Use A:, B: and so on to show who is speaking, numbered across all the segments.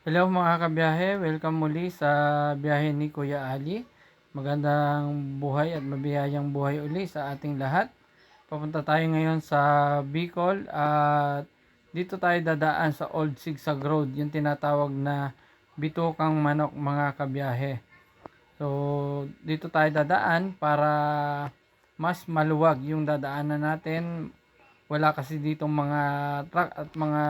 A: Hello mga kabiyahe, welcome muli sa biyahe ni Kuya Ali. Magandang buhay at mabiyayang buhay uli sa ating lahat. Papunta tayo ngayon sa Bicol at dito tayo dadaan sa Old Sigsag Road, yung tinatawag na Bitukang Manok mga kabiyahe. So dito tayo dadaan para mas maluwag yung dadaanan natin. Wala kasi ditong mga truck at mga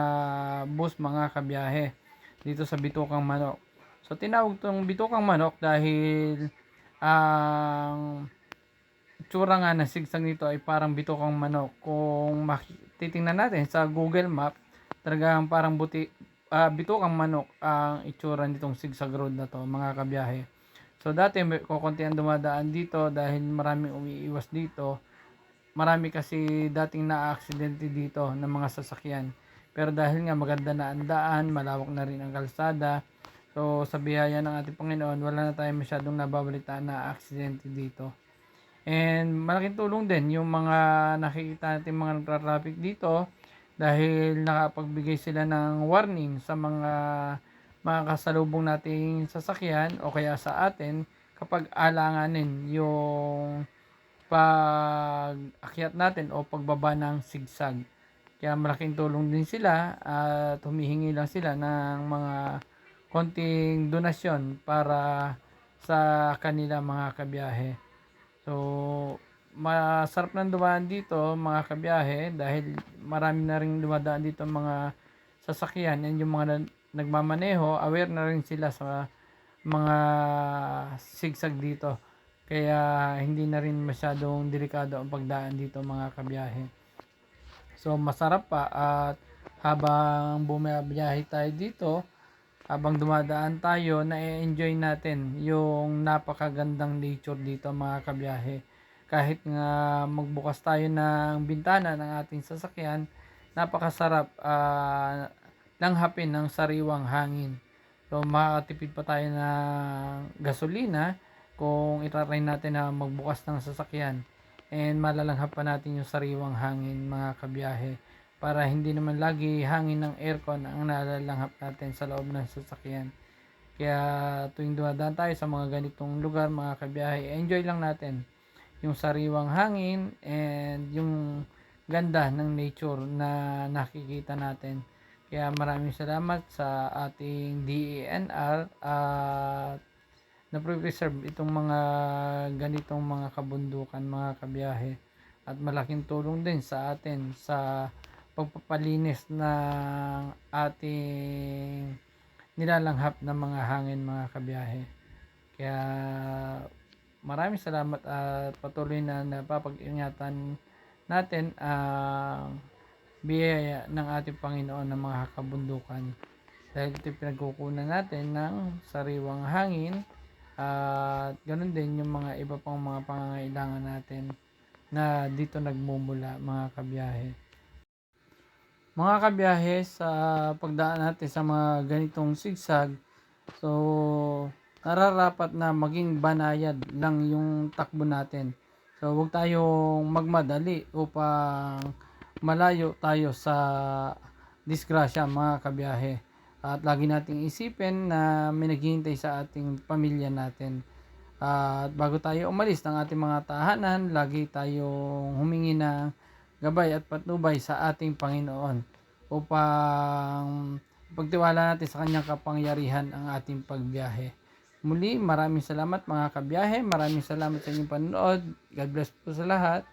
A: bus mga kabiyahe dito sa Bitukang Manok. So tinawag tong Bitukang Manok dahil ang tsura nga ng sigsag nito ay parang bitukang manok. Kung titingnan natin sa Google Map, talagang parang buti, ah, bitukang manok ang itsura nitong sigsag road na to, mga kabiyahe. So dati may kukunti ang dumadaan dito dahil maraming umiiwas dito. Marami kasi dating na-aksidente dito ng mga sasakyan. Pero dahil nga maganda na ang daan, malawak na rin ang kalsada. So sa biyaya ng ating Panginoon, wala na tayong masyadong nababalitaan na aksidente dito. And malaking tulong din yung mga nakikita natin mga nagra-traffic dito dahil nakapagbigay sila ng warning sa mga mga kasalubong nating sasakyan o kaya sa atin kapag alanganin yung pag-akyat natin o pagbaba ng sigsag. Kaya malaking tulong din sila at humihingi lang sila ng mga konting donasyon para sa kanila mga kabiyahe. So, masarap nang dumaan dito mga kabiyahe dahil marami na rin dumadaan dito mga sasakyan and yung mga nagmamaneho, aware na rin sila sa mga sigsag dito. Kaya hindi na rin masyadong delikado ang pagdaan dito mga kabiyahe. So masarap pa at habang bumabiyahe tayo dito, habang dumadaan tayo, na-enjoy natin yung napakagandang nature dito mga kabiyahe. Kahit nga magbukas tayo ng bintana ng ating sasakyan, napakasarap uh, langhapin ng sariwang hangin. So makakatipid pa tayo ng gasolina kung itatry natin na magbukas ng sasakyan and malalanghap pa natin yung sariwang hangin mga kabiyahe para hindi naman lagi hangin ng aircon ang nalalanghap natin sa loob ng sasakyan. Kaya tuwing dumadaan tayo sa mga ganitong lugar mga kabiyahe, enjoy lang natin yung sariwang hangin and yung ganda ng nature na nakikita natin. Kaya maraming salamat sa ating DENR at na preserve itong mga ganitong mga kabundukan mga kabiyahe at malaking tulong din sa atin sa pagpapalinis ng ating nilalanghap ng mga hangin mga kabiyahe. Kaya maraming salamat at patuloy na napapag-ingatan natin ang biyaya ng ating Panginoon ng mga kabundukan. Dahil ito pinagkukunan natin ng sariwang hangin at ganun din yung mga iba pang mga pangangailangan natin na dito nagmumula mga kabiyahe. Mga kabiyahe sa pagdaan natin sa mga ganitong sigsag, so nararapat na maging banayad lang yung takbo natin. So huwag tayong magmadali upang malayo tayo sa disgrasya mga kabiyahe. At lagi nating isipin na may naghihintay sa ating pamilya natin. At bago tayo umalis ng ating mga tahanan, lagi tayong humingi ng gabay at patnubay sa ating Panginoon upang pagtiwala natin sa kanyang kapangyarihan ang ating pagbiyahe. Muli, maraming salamat mga kabiyahe. Maraming salamat sa inyong panonood. God bless po sa lahat.